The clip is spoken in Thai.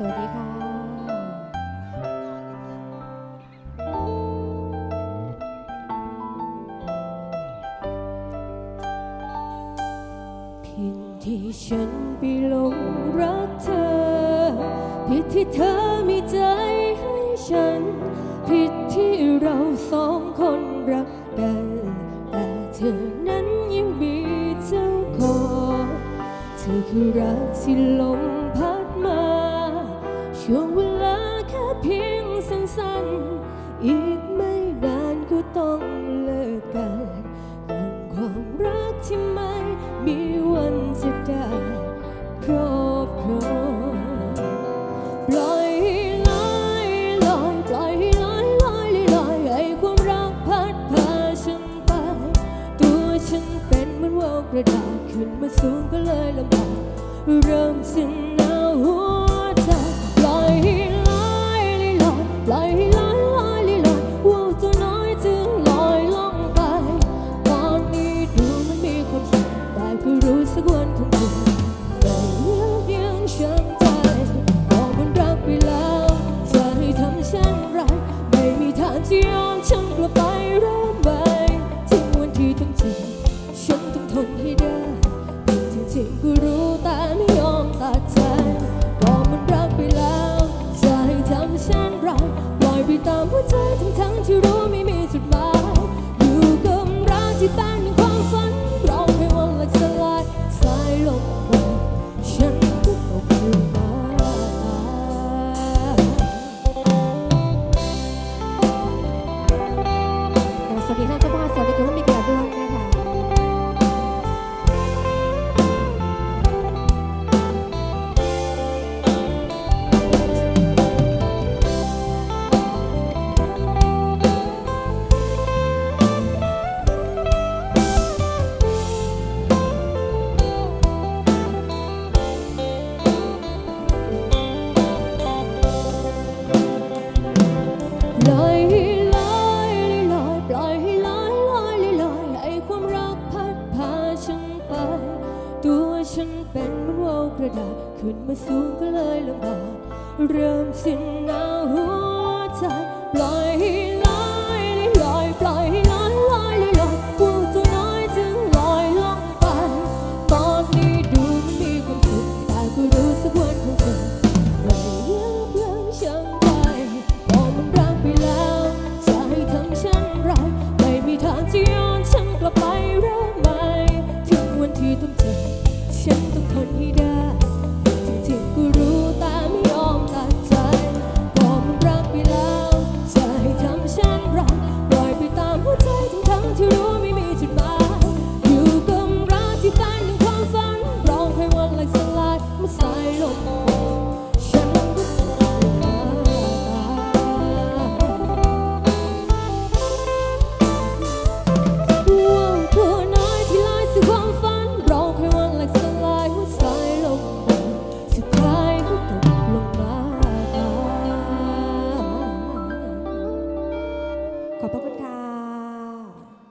สวัสดีค่ะเพียงที่ฉันไปหลงรักเธอ ผิดที่เธอมีใจให้ฉัน ผิดที่เราสองคนรักกัน แต่เธอนั้นยังมีเจ้าของเธอคือรักที่ลมพัด ช่วงเวลาแค่เพียงสั้นๆ อีกไม่นานก็ต้องเลิกกันกับความรักที่ไม่มีวันจะได้ครอบครองปล่อยให้ลอยลอยปล่อยให้ลอยลอยลอยให้ความรักพัดพาฉันไป ตัวฉันเป็นเหมือนว่าวกระดาษขึ้นมาสูงก็เลยลำบากเริ่มสิ้น ทางที่ยอมฉันกลับไปริ่มใหม่ถึงวันที่ต้องเจอฉันต้องทนให้ได้ผิดจริงๆก็รู้แต่ไม่ยอมตัดใจบอมันรักไปแล้วจะให้ทำเช่นไรปล่อยไปตามหัวใจทั้งๆที่รู้ไม่มี ระดาษขึ้นมาสูงก็เลยลำบากเริ่มสิ้นหนาวหัวใจลอย